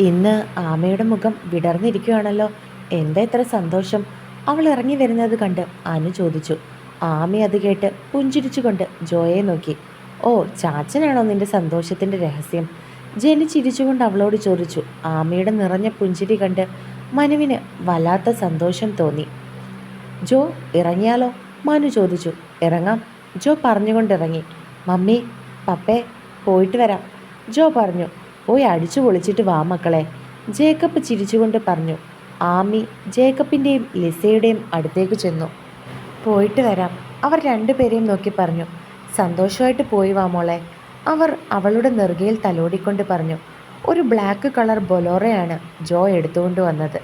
ഇന്ന് ആമയുടെ മുഖം വിടർന്നിരിക്കുകയാണല്ലോ. എന്താ ഇത്ര സന്തോഷം? അവൾ ഇറങ്ങി വരുന്നത് കണ്ട് അനു ചോദിച്ചു. ആമി അത് കേട്ട് പുഞ്ചിരിച്ചുകൊണ്ട് ജോയെ നോക്കി. ഓ ചാച്ചനാണോ നിന്റെ സന്തോഷത്തിന്റെ രഹസ്യം? ജെനി ചിരിച്ചുകൊണ്ട് അവളോട് ചോദിച്ചു. ആമയുടെ നിറഞ്ഞ പുഞ്ചിരി കണ്ട് മനുവിന് വല്ലാത്ത സന്തോഷം തോന്നി. ജോ ഇറങ്ങിയാലോ? മനു ചോദിച്ചു. ഇറങ്ങാം. ജോ പറഞ്ഞുകൊണ്ടിറങ്ങി. മമ്മി പപ്പേ പോയിട്ട് വരാം. ജോ പറഞ്ഞു. പോയി അടിച്ചു പൊളിച്ചിട്ട് വാ മക്കളെ. ജേക്കബ് ചിരിച്ചുകൊണ്ട് പറഞ്ഞു. ആമി ജേക്കബിന്റെയും ലിസയുടെയും അടുത്തേക്ക് ചെന്നു. പോയിട്ട് വരാം. അവർ രണ്ടുപേരെയും നോക്കി പറഞ്ഞു. സന്തോഷമായിട്ട് പോയി വാ മോളെ. അവർ അവളുടെ നെറുകയിൽ തലോടിക്കൊണ്ട് പറഞ്ഞു. ഒരു ബ്ലാക്ക് കളർ ബൊലോറയാണ് ജോ എടുത്തുകൊണ്ട് വന്നത്.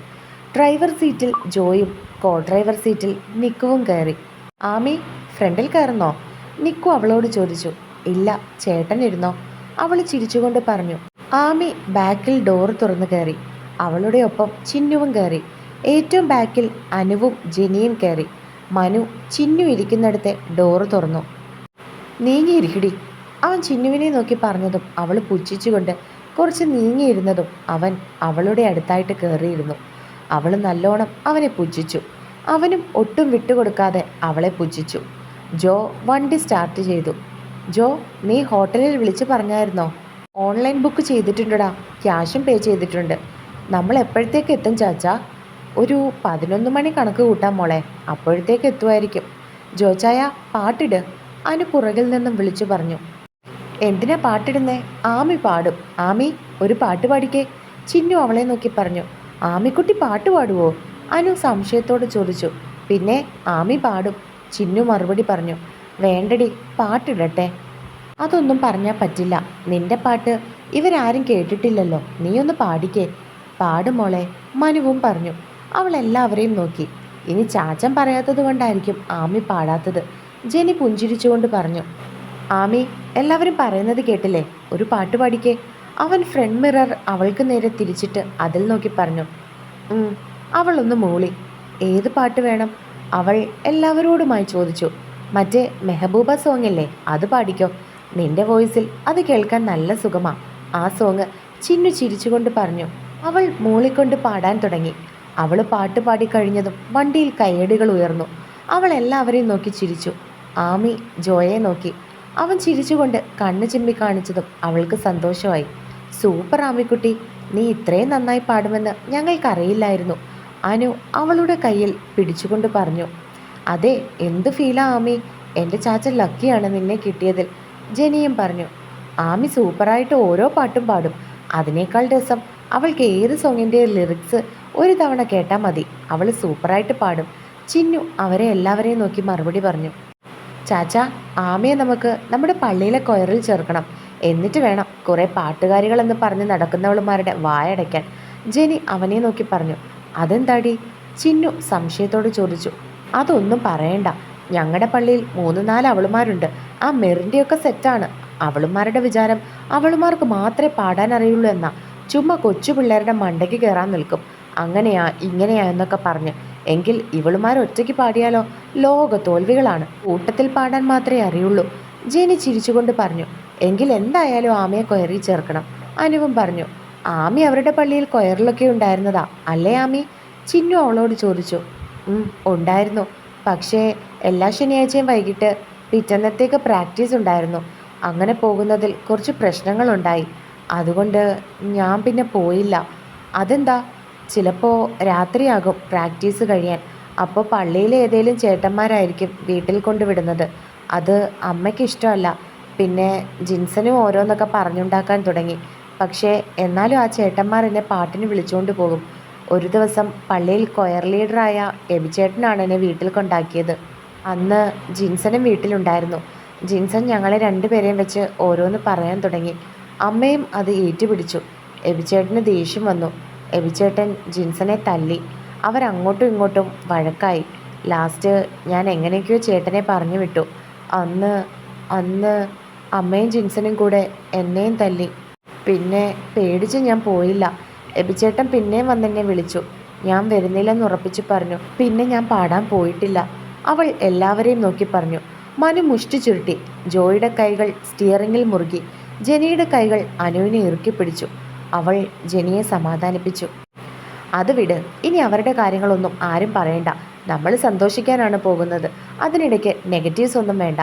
ഡ്രൈവർ സീറ്റിൽ ജോയും കോ ഡ്രൈവർ സീറ്റിൽ നിക്കുവും കയറി. ആമി ഫ്രണ്ടിൽ കയറുന്നോ? നിക്കു അവളോട് ചോദിച്ചു. ഇല്ല ചേട്ടൻ ഇരുന്നോ? അവൾ ചിരിച്ചുകൊണ്ട് പറഞ്ഞു. ആമി ബാക്കിൽ ഡോർ തുറന്നു കയറി. അവളുടെ ഒപ്പം ചിന്നുവും കയറി. ഏറ്റവും ബാക്കിൽ അനുവും ജെനിയും കയറി. മനു ചിന്നു ഇരിക്കുന്നിടത്തെ ഡോർ തുറന്നു. നീങ്ങിയിരിക്കടി അവൻ ചിന്നുവിനെ നോക്കി പറഞ്ഞതും അവൾ പുച്ഛിച്ചുകൊണ്ട് കുറച്ച് നീങ്ങിയിരുന്നതും അവൻ അവളുടെ അടുത്തായിട്ട് കയറിയിരുന്നു. അവൾ നല്ലോണം അവനെ പുച്ഛിച്ചു. അവനും ഒട്ടും വിട്ടുകൊടുക്കാതെ അവളെ പുച്ഛിച്ചു. ജോ വണ്ടി സ്റ്റാർട്ട് ചെയ്തു. ജോ നീ ഹോട്ടലിൽ വിളിച്ചു പറഞ്ഞായിരുന്നോ? ഓൺലൈൻ ബുക്ക് ചെയ്തിട്ടുണ്ടടാ. ക്യാഷും പേ ചെയ്തിട്ടുണ്ട്. നമ്മൾ എപ്പോഴത്തേക്ക് എത്തും ചാച്ച? ഒരു പതിനൊന്ന് മണി കണക്ക് കൂട്ടാം മോളെ. അപ്പോഴത്തേക്ക് എത്തുമായിരിക്കും. ജോച്ചായ പാട്ടിട്. അനു പുറകിൽ നിന്നും വിളിച്ചു പറഞ്ഞു. എന്തിനാ പാട്ടിടുന്നേ? ആമി പാടും. ആമി ഒരു പാട്ട് പാടിക്കേ. ചിന്നു അവളെ നോക്കി പറഞ്ഞു. ആമിക്കുട്ടി പാട്ട് പാടുവോ? അനു സംശയത്തോട് ചോദിച്ചു. പിന്നെ ആമി പാടും. ചിന്നു മറുപടി പറഞ്ഞു. വേണ്ടടി പാട്ടിടട്ടെ. അതൊന്നും പറഞ്ഞാൽ പറ്റില്ല. നിന്റെ പാട്ട് ഇവരാരും കേട്ടിട്ടില്ലല്ലോ. നീയൊന്ന് പാടിക്കേ. പാടുമോളെ മനുവും പറഞ്ഞു. അവൾ എല്ലാവരെയും നോക്കി. ഇനി ചാച്ചൻ പറയാത്തത് കൊണ്ടായിരിക്കും ആമി പാടാത്തത്. ജെനി പുഞ്ചിരിച്ചുകൊണ്ട് പറഞ്ഞു. ആമി എല്ലാവരും പറയുന്നത് കേട്ടില്ലേ? ഒരു പാട്ട് പാടിക്കേ. അവൻ ഫ്രണ്ട് മിറർ അവൾക്ക് നേരെ തിരിച്ചിട്ട് അതിൽ നോക്കി പറഞ്ഞു. അവളൊന്ന് മൂളി. ഏത് പാട്ട് വേണം? അവൾ എല്ലാവരോടുമായി ചോദിച്ചു. മറ്റേ മെഹബൂബ സോങ് അല്ലേ അത് പാടിക്കോ. നിന്റെ വോയിസിൽ അത് കേൾക്കാൻ നല്ല സുഖമാ. ആ സോങ് ചിന്നു ചിരിച്ചുകൊണ്ട് പറഞ്ഞു. അവൾ മൂളിക്കൊണ്ട് പാടാൻ തുടങ്ങി. അവൾ പാട്ട് പാടിക്കഴിഞ്ഞതും വണ്ടിയിൽ കയ്യടികൾ ഉയർന്നു. അവൾ എല്ലാവരെയും നോക്കി ചിരിച്ചു. ആമി ജോയെ നോക്കി. അവൻ ചിരിച്ചുകൊണ്ട് കണ്ണു ചിമ്മി കാണിച്ചതും അവൾക്ക് സന്തോഷമായി. സൂപ്പർ ആമിക്കുട്ടി നീ ഇത്രയും നന്നായി പാടുമെന്ന് ഞങ്ങൾക്കറിയില്ലായിരുന്നു അനു അവളുടെ കയ്യിൽ പിടിച്ചുകൊണ്ട് പറഞ്ഞു. അതെ എന്ത് ഫീലാ ആമി? എന്റെ ചാച്ച ലക്കിയാണ് നിന്നെ കിട്ടിയതിൽ. ജെനിയും പറഞ്ഞു ആമി സൂപ്പറായിട്ട് ഓരോ പാട്ടും പാടും. അതിനേക്കാൾ രസം അവൾക്ക് ഏത് സോങ്ങിന്റെ ലിറിക്സ് ഒരു തവണ കേട്ടാൽ മതി. അവൾ സൂപ്പറായിട്ട് പാടും. ചിന്നു അവരെ എല്ലാവരെയും നോക്കി മറുപടി പറഞ്ഞു ചാച്ച ആമയെ നമുക്ക് നമ്മുടെ പള്ളിയിലെ കൊയറിൽ ചേർക്കണം. എന്നിട്ട് വേണം കുറേ പാട്ടുകാരികളെന്ന് പറഞ്ഞ് നടക്കുന്നവളുമാരുടെ വായടയ്ക്കാൻ. ജെനി അവനെ നോക്കി പറഞ്ഞു അതെന്താടി? ചിന്നു സംശയത്തോട് ചോദിച്ചു അതൊന്നും പറയണ്ട. ഞങ്ങളുടെ പള്ളിയിൽ മൂന്ന് നാല് അവളുമാരുണ്ട്. ആ മെറിന്റെയൊക്കെ സെറ്റാണ്. അവളുമാരുടെ വിചാരം അവളുമാർക്ക് മാത്രമേ പാടാൻ അറിയുള്ളൂ എന്നാ. ചുമ്മാ കൊച്ചു പിള്ളേരുടെ മണ്ടയ്ക്ക് കയറാൻ നിൽക്കും. അങ്ങനെയാ ഇങ്ങനെയാ എന്നൊക്കെ പറഞ്ഞ്. എങ്കിൽ ഇവളുമാർ ഒറ്റയ്ക്ക് പാടിയാലോ? ലോക തോൽവികളാണ്. കൂട്ടത്തിൽ പാടാൻ മാത്രമേ അറിയുള്ളൂ. ജെനി ചിരിച്ചുകൊണ്ട് പറഞ്ഞു എങ്കിൽ എന്തായാലും ആമയെ കൊയറി ചേർക്കണം. അനുവും പറഞ്ഞു ആമി അവരുടെ പള്ളിയിൽ കൊയറിലൊക്കെ ഉണ്ടായിരുന്നതാ അല്ലേ ആമി? ചിന്നു അവളോട് ചോദിച്ചു "ഉം, ഉണ്ടായിരുന്നു. പക്ഷേ എല്ലാ ശനിയാഴ്ചയും വൈകിട്ട് പിറ്റന്നത്തേക്ക് പ്രാക്ടീസ് ഉണ്ടായിരുന്നു. അങ്ങനെ പോകുന്നതിൽ കുറച്ച് പ്രശ്നങ്ങളുണ്ടായി. അതുകൊണ്ട് ഞാൻ പിന്നെ പോയില്ല. അതെന്താ? ചിലപ്പോൾ രാത്രിയാകും പ്രാക്ടീസ് കഴിയാൻ. അപ്പോൾ പള്ളിയിലെ ഏതെങ്കിലും ചേട്ടന്മാരായിരിക്കും വീട്ടിൽ കൊണ്ടുവിടുന്നത് അത് അമ്മയ്ക്ക് ഇഷ്ടമല്ല. പിന്നെ ജിൻസനും ഓരോന്നൊക്കെ പറഞ്ഞുണ്ടാക്കാൻ തുടങ്ങി. പക്ഷേ എന്നാലും ആ ചേട്ടന്മാർ എന്നെ പാട്ടിന് വിളിച്ചുകൊണ്ട് പോകും. ഒരു ദിവസം പള്ളിയിൽ കൊയർ ലീഡറായ എബിചേട്ടനാണ് എന്നെ വീട്ടിൽ കൊണ്ടാക്കിയത്. അന്ന് ജിൻസനും വീട്ടിലുണ്ടായിരുന്നു. ജിൻസൺ ഞങ്ങളെ രണ്ടുപേരെയും വെച്ച് ഓരോന്ന് പറയാൻ തുടങ്ങി. അമ്മയും അത് ഏറ്റുപിടിച്ചു. എബിച്ചേട്ടന് ദേഷ്യം വന്നു. എബിച്ചേട്ടൻ ജിൻസനെ തല്ലി. അവരങ്ങോട്ടും ഇങ്ങോട്ടും വഴക്കായി. ലാസ്റ്റ് ഞാൻ എങ്ങനെയൊക്കെയോ ചേട്ടനെ പറഞ്ഞു വിട്ടു. അന്ന് അന്ന് അമ്മയും ജിൻസനും കൂടെ എന്നെയും തല്ലി. പിന്നെ പേടിച്ച് ഞാൻ പോയില്ല. എബിച്ചേട്ടൻ പിന്നെയും വന്നെന്നെ വിളിച്ചു. ഞാൻ വരുന്നില്ലെന്ന് ഉറപ്പിച്ച് പറഞ്ഞു. പിന്നെ ഞാൻ പാടാൻ പോയിട്ടില്ല. അവൾ എല്ലാവരെയും നോക്കി പറഞ്ഞു. മനു മുഷ്ടി ചുരുട്ടി. ജോയിയുടെ കൈകൾ സ്റ്റിയറിംഗിൽ മുറുകി. ജെനിയുടെ കൈകൾ അനുവിനെ ഇറുക്കി പിടിച്ചു. അവൾ ജെനിയെ സമാധാനിപ്പിച്ചു. അത് വിട്. ഇനി അവരുടെ കാര്യങ്ങളൊന്നും ആരും പറയണ്ട. നമ്മൾ സന്തോഷിക്കാനാണ് പോകുന്നത്. അതിനിടയ്ക്ക് നെഗറ്റീവ്സ് ഒന്നും വേണ്ട.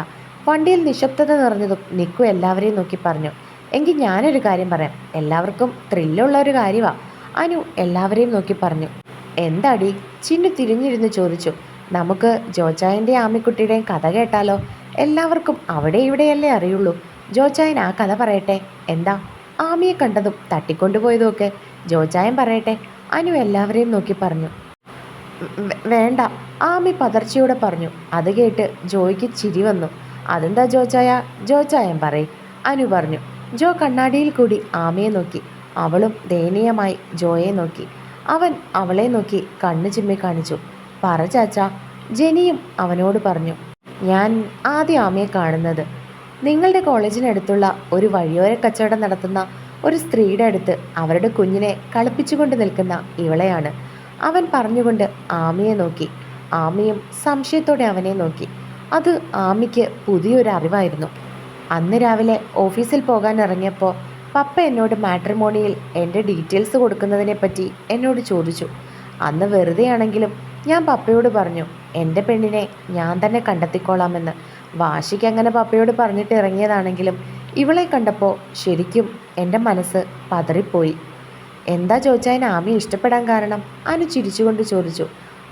വണ്ടിയിൽ നിശബ്ദത നിറഞ്ഞതും നിക്കു എല്ലാവരെയും നോക്കി പറഞ്ഞു. എങ്കിൽ ഞാനൊരു കാര്യം പറയാം. എല്ലാവർക്കും ത്രില്ലുള്ള ഒരു കാര്യമാണ് അനു എല്ലാവരെയും നോക്കി പറഞ്ഞു. എന്താടി? ചിന്നു തിരിഞ്ഞിരുന്ന് ചോദിച്ചു. നമുക്ക് ജോജായന്റെയും ആമിക്കുട്ടിയുടെയും കഥ കേട്ടാലോ? എല്ലാവർക്കും അവിടെ ഇവിടെയല്ലേ അറിയുള്ളൂ. ജോച്ചായൻ ആ കഥ പറയട്ടെ. എന്താ? ആമിയെ കണ്ടതും തട്ടിക്കൊണ്ടുപോയതുമൊക്കെ ജോച്ചായൻ പറയട്ടെ. അനു എല്ലാവരെയും നോക്കി പറഞ്ഞു. വേണ്ട. ആമി പതർച്ചയോടെ പറഞ്ഞു. അത് കേട്ട് ജോയ്ക്ക് ചിരി വന്നു. അതെന്താ ജോച്ചായ? ജോച്ചായൻ പറയും. അനു പറഞ്ഞു. ജോ കണ്ണാടിയിൽ കൂടി ആമിയെ നോക്കി. അവളും ദയനീയമായി ജോയെ നോക്കി. അവൻ അവളെ നോക്കി കണ്ണു ചിമ്മി കാണിച്ചു. പറ ചാച്ച. ജെനിയും അവനോട് പറഞ്ഞു ഞാൻ ആദ്യം ആമയെ കാണുന്നത്. നിങ്ങളുടെ കോളേജിനടുത്തുള്ള ഒരു വഴിയോര കച്ചവടം നടത്തുന്ന ഒരു സ്ത്രീയുടെ അടുത്ത് അവരുടെ കുഞ്ഞിനെ കളിപ്പിച്ചുകൊണ്ട് നിൽക്കുന്ന ഇവളെയാണ്. അവൻ പറഞ്ഞുകൊണ്ട് ആമയെ നോക്കി. ആമയും സംശയത്തോടെ അവനെ നോക്കി. അത് ആമിക്ക് പുതിയൊരു അറിവായിരുന്നു. അന്ന് രാവിലെ ഓഫീസിൽ പോകാൻ ഇറങ്ങിയപ്പോൾ പപ്പ എന്നോട് മാട്രിമോണിയിൽ എന്റെ ഡീറ്റെയിൽസ് കൊടുക്കുന്നതിനെ പറ്റി എന്നോട് ചോദിച്ചു. അന്ന് വെറുതെയാണെങ്കിലും ഞാൻ പപ്പയോട് പറഞ്ഞു എന്റെ പെണ്ണിനെ ഞാൻ തന്നെ കണ്ടെത്തിക്കോളാമെന്ന്. വാശിക്ക് അങ്ങനെ പപ്പയോട് പറഞ്ഞിട്ട് ഇറങ്ങിയതാണെങ്കിലും ഇവളെ കണ്ടപ്പോൾ ശരിക്കും എന്റെ മനസ്സ് പതറിപ്പോയി. എന്താ ചോദിച്ചാൽ ആമി ഇഷ്ടപ്പെടാൻ കാരണം? അനു ചിരിച്ചുകൊണ്ട് ചോദിച്ചു.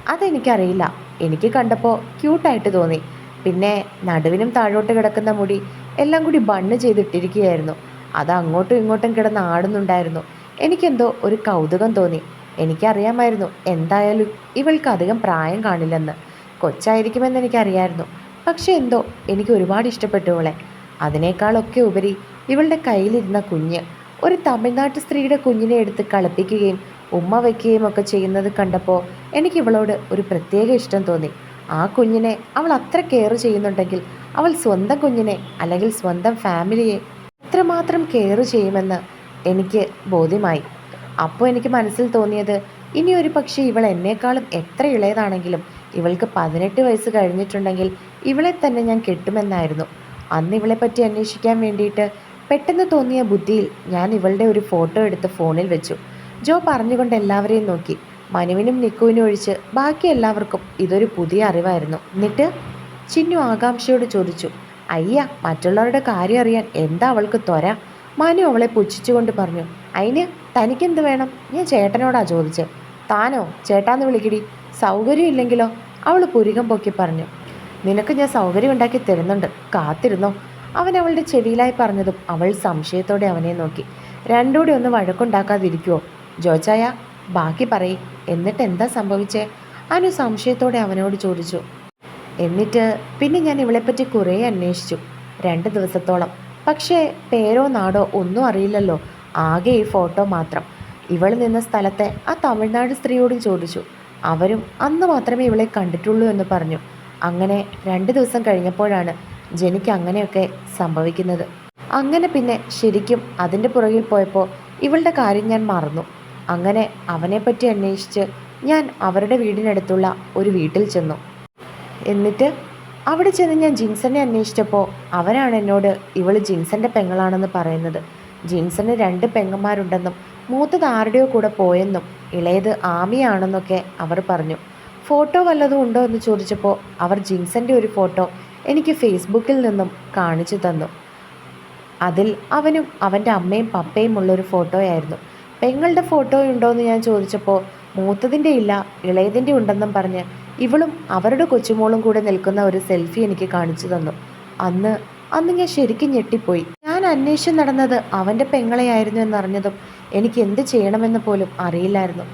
അതെനിക്കറിയില്ല. എനിക്ക് കണ്ടപ്പോൾ ക്യൂട്ടായിട്ട് തോന്നി. പിന്നെ നടുവിനും താഴോട്ട് കിടക്കുന്ന മുടി എല്ലാം കൂടി ബണ്ണ് ചെയ്തിട്ടിരിക്കുകയായിരുന്നു. അത് അങ്ങോട്ടും ഇങ്ങോട്ടും കിടന്ന് ആടുന്നുണ്ടായിരുന്നു. എനിക്കെന്തോ ഒരു കൗതുകം തോന്നി. എനിക്കറിയാമായിരുന്നു. എന്തായാലും ഇവൾക്ക് അധികം പ്രായം കാണില്ലെന്ന്. കൊച്ചായിരിക്കുമെന്ന് എനിക്കറിയായിരുന്നു. പക്ഷെ എന്തോ എനിക്ക് ഒരുപാട് ഇഷ്ടപ്പെട്ടു ഇവളെ അതിനേക്കാളൊക്കെ ഉപരി ഇവളുടെ കയ്യിലിരുന്ന കുഞ്ഞ് ഒരു തമിഴ്നാട്ട് സ്ത്രീയുടെ കുഞ്ഞിനെ എടുത്ത് കളിപ്പിക്കുകയും ഉമ്മ വയ്ക്കുകയും ഒക്കെ ചെയ്യുന്നത് കണ്ടപ്പോൾ എനിക്ക് ഇവളോട് ഒരു പ്രത്യേക ഇഷ്ടം തോന്നി. ആ കുഞ്ഞിനെ അവൾ അത്ര കെയർ ചെയ്യുന്നുണ്ടെങ്കിൽ അവൾ സ്വന്തം കുഞ്ഞിനെ അല്ലെങ്കിൽ സ്വന്തം ഫാമിലിയെ എത്രമാത്രം കെയർ ചെയ്യുമെന്ന് എനിക്ക് ബോധ്യമായി. അപ്പോൾ എനിക്ക് മനസ്സിൽ തോന്നിയത് ഇനി ഒരു പക്ഷേ ഇവൾ എന്നേക്കാളും എത്ര ഇളയതാണെങ്കിലും ഇവൾക്ക് പതിനെട്ട് വയസ്സ് കഴിഞ്ഞിട്ടുണ്ടെങ്കിൽ ഇവളെ തന്നെ ഞാൻ കെട്ടുമെന്നായിരുന്നു. അന്ന് ഇവളെ ഇവളെപ്പറ്റി അന്വേഷിക്കാൻ വേണ്ടിയിട്ട് പെട്ടെന്ന് തോന്നിയ ബുദ്ധിയിൽ ഞാൻ ഇവളുടെ ഒരു ഫോട്ടോ എടുത്ത് ഫോണിൽ വെച്ചു. ജോ പറഞ്ഞുകൊണ്ട് എല്ലാവരെയും നോക്കി. മനുവിനും നിക്കുവിനും ഒഴിച്ച് ബാക്കി എല്ലാവർക്കും ഇതൊരു പുതിയ അറിവായിരുന്നു. എന്നിട്ട് ചിന്നു ആകാംക്ഷയോട് ചോദിച്ചു അയ്യ മറ്റുള്ളവരുടെ കാര്യം അറിയാൻ എന്താ അവൾക്ക് ത്വര? മനു അവളെ പുച്ഛിച്ചുകൊണ്ട് പറഞ്ഞു അതിന് തനിക്കെന്ത് വേണം? ഞാൻ ചേട്ടനോടാ ചോദിച്ചത് താനോ? ചേട്ടാന്ന് വിളിക്കടി. സൗകര്യം ഇല്ലെങ്കിലോ? അവൾ പുരികം പൊക്കി പറഞ്ഞു. നിനക്ക് ഞാൻ സൗകര്യം ഉണ്ടാക്കി തരുന്നുണ്ട്. കാത്തിരുന്നോ? അവൻ അവളുടെ ചെവിയിലായി പറഞ്ഞതും അവൾ സംശയത്തോടെ അവനെ നോക്കി. രണ്ടൂടെ ഒന്ന് വഴക്കുണ്ടാക്കാതിരിക്കുവോ? ജോച്ചായ ബാക്കി പറയ്. എന്നിട്ട് എന്താ സംഭവിച്ചേ? അനു സംശയത്തോടെ അവനോട് ചോദിച്ചു. എന്നിട്ട് പിന്നെ ഞാൻ ഇവളെപ്പറ്റി കുറേ അന്വേഷിച്ചു. രണ്ട് ദിവസത്തോളം. പക്ഷേ പേരോ നാടോ ഒന്നും അറിയില്ലല്ലോ. ആകെ ഈ ഫോട്ടോ മാത്രം. ഇവൾ നിന്ന സ്ഥലത്തെ ആ തമിഴ്നാട് സ്ത്രീയോടും ചോദിച്ചു. അവരും അന്ന് മാത്രമേ ഇവളെ കണ്ടിട്ടുള്ളൂ എന്ന് പറഞ്ഞു. അങ്ങനെ രണ്ട് ദിവസം കഴിഞ്ഞപ്പോഴാണ് ജനിക്ക് അങ്ങനെയൊക്കെ സംഭവിക്കുന്നത്. അങ്ങനെ പിന്നെ ശരിക്കും അതിന്റെ പുറകിൽ പോയപ്പോൾ ഇവളുടെ കാര്യം ഞാൻ മറന്നു. അങ്ങനെ അവനെപ്പറ്റി അന്വേഷിച്ച് ഞാൻ അവരുടെ വീടിനടുത്തുള്ള ഒരു വീട്ടിൽ ചെന്നു. എന്നിട്ട് അവിടെ ചെന്ന് ഞാൻ ജിൻസനെ അന്വേഷിച്ചപ്പോൾ അവരാണ് എന്നോട് ഇവൾ ജിൻസന്റെ പെങ്ങളാണെന്ന് പറയുന്നത്. ജിൻസന് രണ്ട് പെങ്ങന്മാരുണ്ടെന്നും മൂത്തത് ആരുടെയോ കൂടെ പോയെന്നും ഇളയത് ആമിയാണെന്നൊക്കെ അവർ പറഞ്ഞു. ഫോട്ടോ വല്ലതും ഉണ്ടോ എന്ന് ചോദിച്ചപ്പോൾ അവർ ജിൻസന്റെ ഒരു ഫോട്ടോ എനിക്ക് ഫേസ്ബുക്കിൽ നിന്നും കാണിച്ചു തന്നു. അതിൽ അവനും അവന്റെ അമ്മയും പപ്പയും ഉള്ളൊരു ഫോട്ടോയായിരുന്നു. പെങ്ങളുടെ ഫോട്ടോ ഉണ്ടോ എന്ന് ഞാൻ ചോദിച്ചപ്പോൾ മൂത്തതിന്റെ ഇല്ല ഇളയതിന്റെ ഉണ്ടെന്നും പറഞ്ഞ് ഇവളും അവരുടെ കൊച്ചുമോളും കൂടെ നിൽക്കുന്ന ഒരു സെൽഫി എനിക്ക് കാണിച്ചു തന്നു. അന്ന് അന്ന് ഞാൻ ശരിക്കും ഞെട്ടിപ്പോയി. അന്വേഷിച്ച് നടന്നത് അവന്റെ പെങ്ങളെയായിരുന്നു എന്നറിഞ്ഞതും എനിക്ക് എന്ത് ചെയ്യണമെന്ന് പോലും അറിയില്ലായിരുന്നു.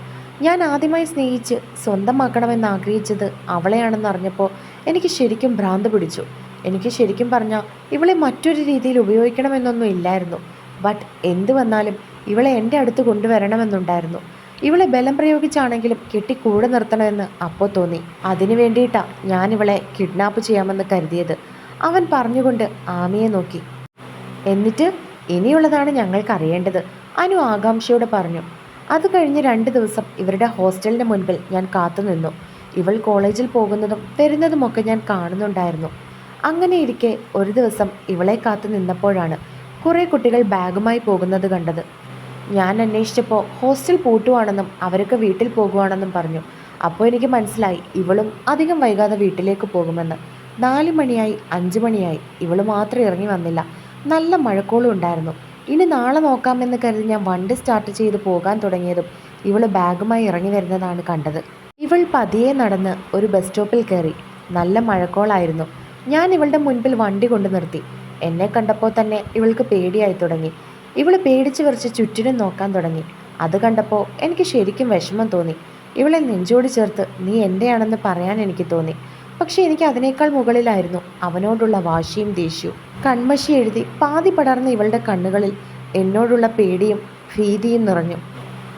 ഞാൻ ആദ്യമായി സ്നേഹിച്ച് സ്വന്തമാക്കണമെന്ന് ആഗ്രഹിച്ചത് അവളെയാണെന്ന് അറിഞ്ഞപ്പോൾ എനിക്ക് ശരിക്കും ഭ്രാന്ത് പിടിച്ചു. എനിക്ക് ശരിക്കും പറഞ്ഞാൽ ഇവളെ മറ്റൊരു രീതിയിൽ ഉപയോഗിക്കണമെന്നൊന്നും ഇല്ലായിരുന്നു. ബട്ട് എന്ത് വന്നാലും ഇവളെ എന്റെ അടുത്ത് കൊണ്ടുവരണമെന്നുണ്ടായിരുന്നു. ഇവളെ ബലം പ്രയോഗിച്ചാണെങ്കിലും കെട്ടി കൂടെ നിർത്തണമെന്ന് അപ്പോൾ തോന്നി. അതിനു വേണ്ടിയിട്ടാണ് ഞാൻ ഇവളെ കിഡ്നാപ്പ് ചെയ്യാമെന്ന് കരുതിയത്. അവൻ പറഞ്ഞുകൊണ്ട് ആമിയെ നോക്കി. എന്നിട്ട് ഇനിയുള്ളതാണ് ഞങ്ങൾക്ക് അറിയേണ്ടത്. അനു ആകാംക്ഷയോടെ പറഞ്ഞു. അത് കഴിഞ്ഞ് രണ്ട് ദിവസം ഇവരുടെ ഹോസ്റ്റലിന് മുൻപിൽ ഞാൻ കാത്തുനിന്നു ഇവൾ കോളേജിൽ പോകുന്നതും വരുന്നതുമൊക്കെ ഞാൻ കാണുന്നുണ്ടായിരുന്നു. അങ്ങനെ ഇരിക്കെ ഒരു ദിവസം ഇവളെ കാത്തു നിന്നപ്പോഴാണ് കുറേ കുട്ടികൾ ബാഗുമായി പോകുന്നത് കണ്ടത്. ഞാൻ അന്വേഷിച്ചപ്പോൾ ഹോസ്റ്റൽ പൂട്ടുവാണെന്നും അവരൊക്കെ വീട്ടിൽ പോകുവാണെന്നും പറഞ്ഞു. അപ്പോൾ എനിക്ക് മനസ്സിലായി ഇവളും അധികം വൈകാതെ വീട്ടിലേക്ക് പോകുമെന്ന്. നാല് മണിയായി അഞ്ച് മണിയായി ഇവൾ മാത്രം ഇറങ്ങി വന്നില്ല. നല്ല മഴക്കോളും ഉണ്ടായിരുന്നു. ഇനി നാളെ നോക്കാമെന്ന് കരുതി ഞാൻ വണ്ടി സ്റ്റാർട്ട് ചെയ്ത് പോകാൻ തുടങ്ങിയതും ഇവൾ ബാഗുമായി ഇറങ്ങി വരുന്നതാണ് കണ്ടത്. ഇവൾ പതിയെ നടന്ന് ഒരു ബസ് സ്റ്റോപ്പിൽ കയറി. നല്ല മഴക്കോളായിരുന്നു. ഞാൻ ഇവളുടെ മുൻപിൽ വണ്ടി കൊണ്ടു നിർത്തി. എന്നെ കണ്ടപ്പോൾ തന്നെ ഇവൾക്ക് പേടിയായി തുടങ്ങി. ഇവൾ പേടിച്ച് വിറച്ച് ചുറ്റിനും നോക്കാൻ തുടങ്ങി. അത് കണ്ടപ്പോൾ എനിക്ക് ശരിക്കും വിഷമം തോന്നി. ഇവളെ നെഞ്ചോട് ചേർത്ത് നീ എന്റെയാണെന്ന് പറയാൻ എനിക്ക് തോന്നി. പക്ഷെ എനിക്ക് അതിനേക്കാൾ മുകളിലായിരുന്നു. അവനോടുള്ള വാശിയും ദേഷ്യവും. കൺമഷി എഴുതി പാതി പടർന്ന ഇവളുടെ കണ്ണുകളിൽ എന്നോടുള്ള പേടിയും ഭീതിയും നിറഞ്ഞു.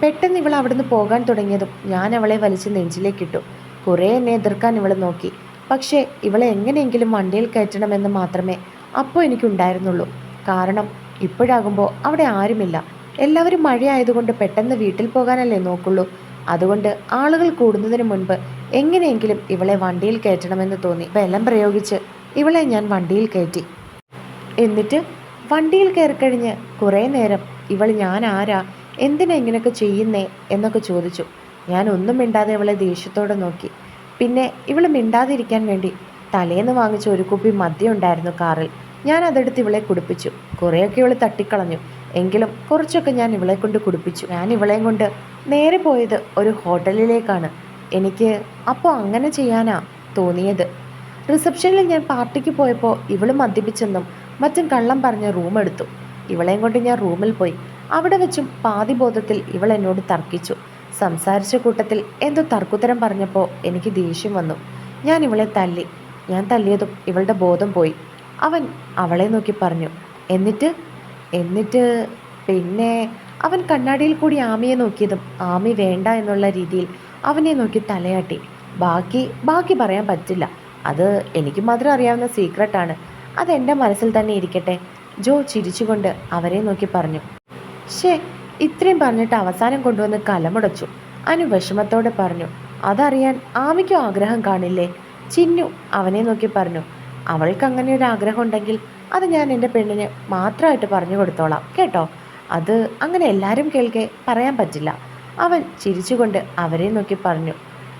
പെട്ടെന്ന് ഇവൾ അവിടുന്ന് പോകാൻ തുടങ്ങിയതും ഞാൻ അവളെ വലിച്ച് നെഞ്ചിലേക്കിട്ടു കുറേ എന്നെ എതിർക്കാൻ ഇവൾ നോക്കി. പക്ഷേ ഇവളെ എങ്ങനെയെങ്കിലും വണ്ടിയിൽ കയറ്റണമെന്ന് മാത്രമേ അപ്പോൾ എനിക്കുണ്ടായിരുന്നുള്ളൂ. കാരണം ഇപ്പോഴാകുമ്പോൾ അവിടെ ആരുമില്ല. എല്ലാവരും മഴയായതുകൊണ്ട് പെട്ടെന്ന് വീട്ടിൽ പോകാനല്ലേ നോക്കുള്ളൂ. അതുകൊണ്ട് ആളുകൾ കൂടുന്നതിന് മുൻപ് എങ്ങനെയെങ്കിലും ഇവളെ വണ്ടിയിൽ കയറ്റണമെന്ന് തോന്നി. ബലം പ്രയോഗിച്ച് ഇവളെ ഞാൻ വണ്ടിയിൽ കയറ്റി. എന്നിട്ട് വണ്ടിയിൽ കയറിക്കഴിഞ്ഞ് കുറേ നേരം ഇവൾ ഞാൻ ആരാ എന്തിനാ ഇങ്ങനെയൊക്കെ ചെയ്യുന്നേ എന്നൊക്കെ ചോദിച്ചു. ഞാൻ ഒന്നും മിണ്ടാതെ ഇവളെ ദേഷ്യത്തോടെ നോക്കി. പിന്നെ ഇവൾ മിണ്ടാതിരിക്കാൻ വേണ്ടി തലേന്ന് വാങ്ങിച്ച ഒരു കുപ്പി മദ്യം ഉണ്ടായിരുന്നു കാറിൽ. ഞാൻ അതെടുത്ത് ഇവളെ കുടിപ്പിച്ചു. കുറേയൊക്കെ ഇവൾ തട്ടിക്കളഞ്ഞു. എങ്കിലും കുറച്ചൊക്കെ ഞാൻ ഇവളെ കൊണ്ട് കുടിപ്പിച്ചു. ഞാൻ ഇവളെയും കൊണ്ട് നേരെ പോയത് ഒരു ഹോട്ടലിലേക്കാണ്. എനിക്ക് അപ്പോൾ അങ്ങനെ ചെയ്യാനാ തോന്നിയത്. റിസപ്ഷനിൽ ഞാൻ പാർട്ടിക്ക് പോയപ്പോൾ ഇവൾ മദ്യപിച്ചെന്നും മറ്റും കള്ളം പറഞ്ഞ് റൂം എടുത്തു. ഇവളെയും കൊണ്ട് ഞാൻ റൂമിൽ പോയി. അവിടെ വെച്ചും പാതി ബോധത്തിൽ ഇവൾ എന്നോട് തർക്കിച്ചു. സംസാരിച്ച കൂട്ടത്തിൽ എന്തോ തർക്കുത്തരം പറഞ്ഞപ്പോൾ എനിക്ക് ദേഷ്യം വന്നു. ഞാൻ ഇവളെ തല്ലി. ഞാൻ തല്ലിയതും ഇവളുടെ ബോധം പോയി. അവൻ അവളെ നോക്കി പറഞ്ഞു എന്നിട്ട്? എന്നിട്ട് പിന്നെ? അവൻ കണ്ണാടിയിൽ കൂടി ആമിയെ നോക്കിയതും ആമി വേണ്ട എന്നുള്ള രീതിയിൽ അവനെ നോക്കി തലയാട്ടി. ബാക്കി ബാക്കി പറയാൻ പറ്റില്ല. അത് എനിക്ക് മാത്രം അറിയാവുന്ന സീക്രട്ടാണ് അതെന്റെ മനസ്സിൽ തന്നെ ഇരിക്കട്ടെ. ജോ ചിരിച്ചുകൊണ്ട് അവരെ നോക്കി പറഞ്ഞു. ഷേ ഇത്രയും പറഞ്ഞിട്ട് അവസാനം കൊണ്ടുവന്ന് കലമുടച്ചു. അനു വിഷമത്തോടെ പറഞ്ഞു അതറിയാൻ ആമിക്കും ആഗ്രഹം കാണില്ലേ? ചിന്നു അവനെ നോക്കി പറഞ്ഞു അവൾക്ക് അങ്ങനെ ഒരു ആഗ്രഹം ഉണ്ടെങ്കിൽ അത് ഞാൻ എന്റെ പെണ്ണിന് മാത്രമായിട്ട് പറഞ്ഞു കൊടുത്തോളാം. കേട്ടോ? അത് അങ്ങനെ എല്ലാവരും കേൾക്കെ പറയാൻ പറ്റില്ല. അവൻ ചിരിച്ചുകൊണ്ട് അവരെ നോക്കി പറഞ്ഞു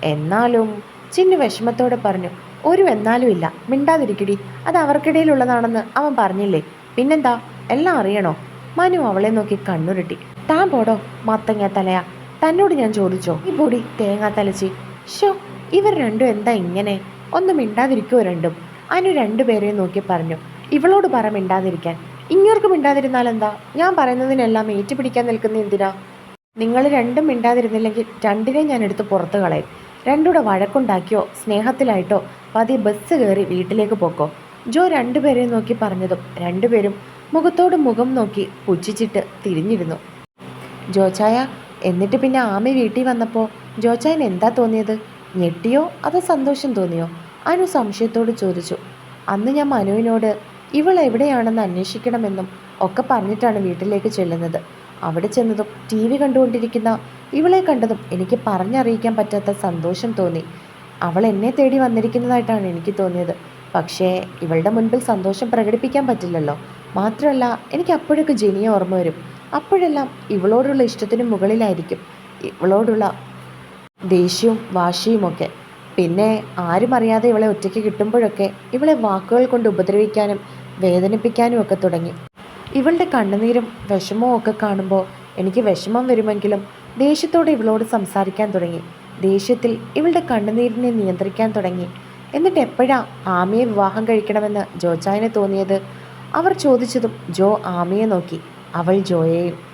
എന്നാലും ചിന്നു വിഷമത്തോടെ പറഞ്ഞു ഒരു എന്നാലും ഇല്ല മിണ്ടാതിരിക്കടി അത് അവർക്കിടയിലുള്ളതാണെന്ന് അവൻ പറഞ്ഞില്ലേ പിന്നെന്താ എല്ലാം അറിയണോ? മനു അവളെ നോക്കി കണ്ണുരുട്ടി താൻ പോടോ മത്തങ്ങ തലയാ തന്നോട് ഞാൻ ചോദിച്ചോ? ഈ പൊടി തേങ്ങാ തലച്ചി. ഷോ ഇവർ രണ്ടും എന്താ ഇങ്ങനെ? ഒന്നും മിണ്ടാതിരിക്കുമോ രണ്ടും? അനു രണ്ടുപേരെയും നോക്കി പറഞ്ഞു ഇവളോട് പറ മിണ്ടാതിരിക്കാൻ ഇങ്ങോർക്ക് മിണ്ടാതിരുന്നാൽ എന്താ ഞാൻ പറയുന്നതിനെല്ലാം ഏറ്റുപിടിക്കാൻ നിൽക്കുന്ന എന്തിനാ? നിങ്ങൾ രണ്ടും മിണ്ടാതിരുന്നില്ലെങ്കിൽ രണ്ടിനെയും ഞാൻ എടുത്ത് പുറത്ത് കളയും. രണ്ടുകൂടെ വഴക്കുണ്ടാക്കിയോ സ്നേഹത്തിലായിട്ടോ പതി ബസ് കയറി വീട്ടിലേക്ക് പോക്കോ. ജോ രണ്ടുപേരെയും നോക്കി പറഞ്ഞതും രണ്ടുപേരും മുഖത്തോട് മുഖം നോക്കി പുച്ഛിച്ചിട്ട് തിരിഞ്ഞിരുന്നു. ജോച്ചായ എന്നിട്ട് പിന്നെ ആമി വീട്ടിൽ വന്നപ്പോൾ ജോച്ചായന് എന്താ തോന്നിയത്? ഞെട്ടിയോ അതോ സന്തോഷം തോന്നിയോ? അനു സംശയത്തോട് ചോദിച്ചു. അന്ന് ഞാൻ മനുവിനോട് ഇവൾ എവിടെയാണെന്ന് അന്വേഷിക്കണമെന്നും ഒക്കെ പറഞ്ഞിട്ടാണ് വീട്ടിലേക്ക് ചെല്ലുന്നത്. അവിടെ ചെന്നതും ടി വി കണ്ടുകൊണ്ടിരിക്കുന്ന ഇവളെ കണ്ടതും എനിക്ക് പറഞ്ഞറിയിക്കാൻ പറ്റാത്ത സന്തോഷം തോന്നി. അവൾ എന്നെ തേടി വന്നിരിക്കുന്നതായിട്ടാണ് എനിക്ക് തോന്നിയത്. പക്ഷേ ഇവളുടെ മുൻപിൽ സന്തോഷം പ്രകടിപ്പിക്കാൻ പറ്റില്ലല്ലോ. മാത്രമല്ല എനിക്ക് അപ്പോഴൊക്കെ ജനിയെ ഓർമ്മ വരും. അപ്പോഴെല്ലാം ഇവളോടുള്ള ഇഷ്ടത്തിന് മുകളിലായിരിക്കും. ഇവളോടുള്ള ദേഷ്യവും വാശിയുമൊക്കെ പിന്നെ ആരും അറിയാതെ ഇവളെ ഒറ്റയ്ക്ക് കിട്ടുമ്പോഴൊക്കെ ഇവളെ വാക്കുകൾ കൊണ്ട് ഉപദ്രവിക്കാനും വേദനിപ്പിക്കാനും ഒക്കെ തുടങ്ങി. ഇവളുടെ കണ്ണുനീരും വിഷമവും ഒക്കെ കാണുമ്പോൾ എനിക്ക് വിഷമം വരുമെങ്കിലും ദേഷ്യത്തോടെ ഇവളോട് സംസാരിക്കാൻ തുടങ്ങി. ദേഷ്യത്തിൽ ഇവളുടെ കണ്ണുനീരിനെ നിയന്ത്രിക്കാൻ തുടങ്ങി. എന്നിട്ട് എപ്പോഴാ ആമിയെ വിവാഹം കഴിക്കണമെന്ന് ജോച്ചായന് തോന്നിയത്? അവർ ചോദിച്ചതും ജോ ആമിയെ നോക്കി. അവൾ ജോയെയും